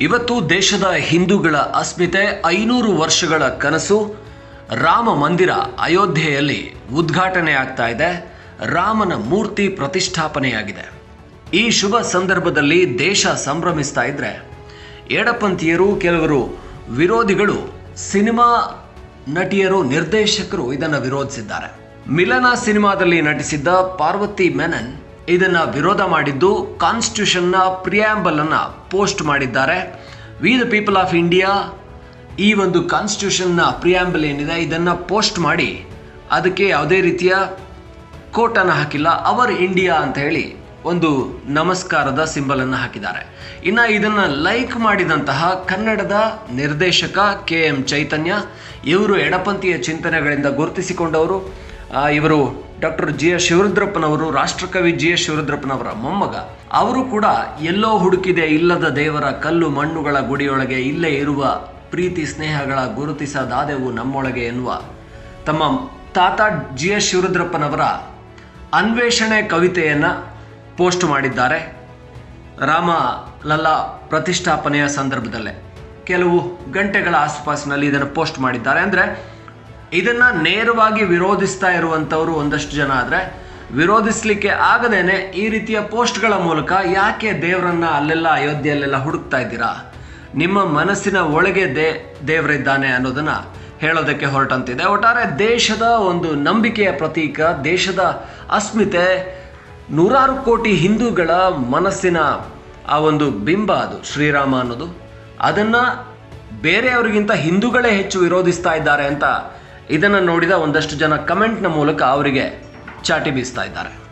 ಇವತ್ತು ದೇಶದ ಹಿಂದೂಗಳ ಅಸ್ಮಿತೆ ಐನೂರು ವರ್ಷಗಳ ಕನಸು. ರಾಮ ಮಂದಿರ ಅಯೋಧ್ಯೆಯಲ್ಲಿ ಉದ್ಘಾಟನೆ ಆಗ್ತಾ ಇದೆ. ರಾಮನ ಮೂರ್ತಿ ಪ್ರತಿಷ್ಠಾಪನೆಯಾಗಿದೆ. ಈ ಶುಭ ಸಂದರ್ಭದಲ್ಲಿ ದೇಶ ಸಂಭ್ರಮಿಸ್ತಾ ಇದ್ರೆ. ಎಡಪಂಥೀಯರು, ಕೆಲವರು ವಿರೋಧಿಗಳು, ಸಿನಿಮಾ ನಟಿಯರು, ನಿರ್ದೇಶಕರು ಇದನ್ನು ವಿರೋಧಿಸಿದ್ದಾರೆ. ಮಿಲನ ಸಿನಿಮಾದಲ್ಲಿ ನಟಿಸಿದ್ದ ಪಾರ್ವತಿ ಮೆನನ್ ಇದನ್ನ ವಿರೋಧ ಮಾಡಿದ್ದು ನ ಪ್ರಿಯಾಂಬಲ್ ಅನ್ನ ಪೋಸ್ಟ್ ಮಾಡಿದ್ದಾರೆ. We the people of India ಈ ಒಂದು ಕಾನ್ಸ್ಟಿಟ್ಯೂಷನ್ನ ಪ್ರಿಯಾಂಬಲ್ ಏನಿದೆ, ಇದನ್ನ ಪೋಸ್ಟ್ ಮಾಡಿ, ಅದಕ್ಕೆ ಯಾವುದೇ ರೀತಿಯ ಕೋಟನ್ನು ಹಾಕಿಲ್ಲ. ಅವರ್ ಇಂಡಿಯಾ ಅಂತ ಹೇಳಿ ಒಂದು ನಮಸ್ಕಾರದ ಸಿಂಬಲ್ ಅನ್ನು ಹಾಕಿದ್ದಾರೆ. ಇನ್ನು ಇದನ್ನು ಲೈಕ್ ಮಾಡಿದಂತಹ ಕನ್ನಡದ ನಿರ್ದೇಶಕ ಕೆ ಎಂ ಚೈತನ್ಯ, ಇವರು ಎಡಪಂಥೀಯ ಚಿಂತನೆಗಳಿಂದ ಗುರುತಿಸಿಕೊಂಡವರು. ಇವರು ಡಾಕ್ಟರ್ ಜಿ ಎಸ್ ಶಿವರುದ್ರಪ್ಪನವರು, ರಾಷ್ಟ್ರಕವಿ ಜಿ ಎಸ್ ಶಿವರುದ್ರಪ್ಪನವರ ಮೊಮ್ಮಗ. ಅವರು ಕೂಡ ಎಲ್ಲೋ ಹುಡುಕಿದೆ ಇಲ್ಲದ ದೇವರ ಕಲ್ಲು ಮಣ್ಣುಗಳ ಗುಡಿಯೊಳಗೆ ಇಲ್ಲೇ ಇರುವ ಪ್ರೀತಿ ಸ್ನೇಹಗಳ ಗುರುತಿಸದಾದೆವು ನಮ್ಮೊಳಗೆ ಎನ್ನುವ. ತಮ್ಮ ತಾತ ಜಿ ಎಸ್ ಶಿವರುದ್ರಪ್ಪನವರ ಅನ್ವೇಷಣೆ ಕವಿತೆಯನ್ನು ಪೋಸ್ಟ್ ಮಾಡಿದ್ದಾರೆ. ರಾಮ ಲಲ್ಲಾ ಪ್ರತಿಷ್ಠಾಪನೆಯ ಸಂದರ್ಭದಲ್ಲೇ. ಕೆಲವು ಗಂಟೆಗಳ ಆಸುಪಾಸಿನಲ್ಲಿ ಇದನ್ನು ಪೋಸ್ಟ್ ಮಾಡಿದ್ದಾರೆ. ಅಂದರೆ ಇದನ್ನ ನೇರವಾಗಿ ವಿರೋಧಿಸ್ತಾ ಇರುವಂಥವ್ರು ಒಂದಷ್ಟು ಜನ ಆದರೆ ವಿರೋಧಿಸ್ಲಿಕ್ಕೆ ಆಗದೇನೆ ಈ ರೀತಿಯ ಪೋಸ್ಟ್ಗಳ ಮೂಲಕ ಯಾಕೆ ದೇವರನ್ನ ಅಲ್ಲೆಲ್ಲ ಅಯೋಧ್ಯೆಯಲ್ಲೆಲ್ಲ ಹುಡುಕ್ತಾ ಇದ್ದೀರಾ? ನಿಮ್ಮ ಮನಸ್ಸಿನ ಒಳಗೆ ದೇ, ದೇವರಿದ್ದಾನೆ ಅನ್ನೋದನ್ನ ಹೇಳೋದಕ್ಕೆ ಹೊರಟಂತಿದೆ. ಒಟ್ಟಾರೆ ದೇಶದ ಒಂದು ನಂಬಿಕೆಯ ಪ್ರತೀಕ, ದೇಶದ ಅಸ್ಮಿತೆ ನೂರಾರು ಕೋಟಿ ಹಿಂದೂಗಳ ಮನಸ್ಸಿನ ಆ ಒಂದು ಬಿಂಬ ಅದು ಶ್ರೀರಾಮ ಅನ್ನೋದು. ಅದನ್ನು ಬೇರೆಯವರಿಗಿಂತ ಹಿಂದೂಗಳೇ ಹೆಚ್ಚು ವಿರೋಧಿಸ್ತಾ ಇದ್ದಾರೆ ಅಂತ ಇದನ್ನು ನೋಡಿದ ಒಂದಷ್ಟು ಜನ ಕಮೆಂಟ್ನ ಮೂಲಕ ಅವರಿಗೆ ಚಾಟಿ ಬೀಸ್ತಾ ಇದ್ದಾರೆ.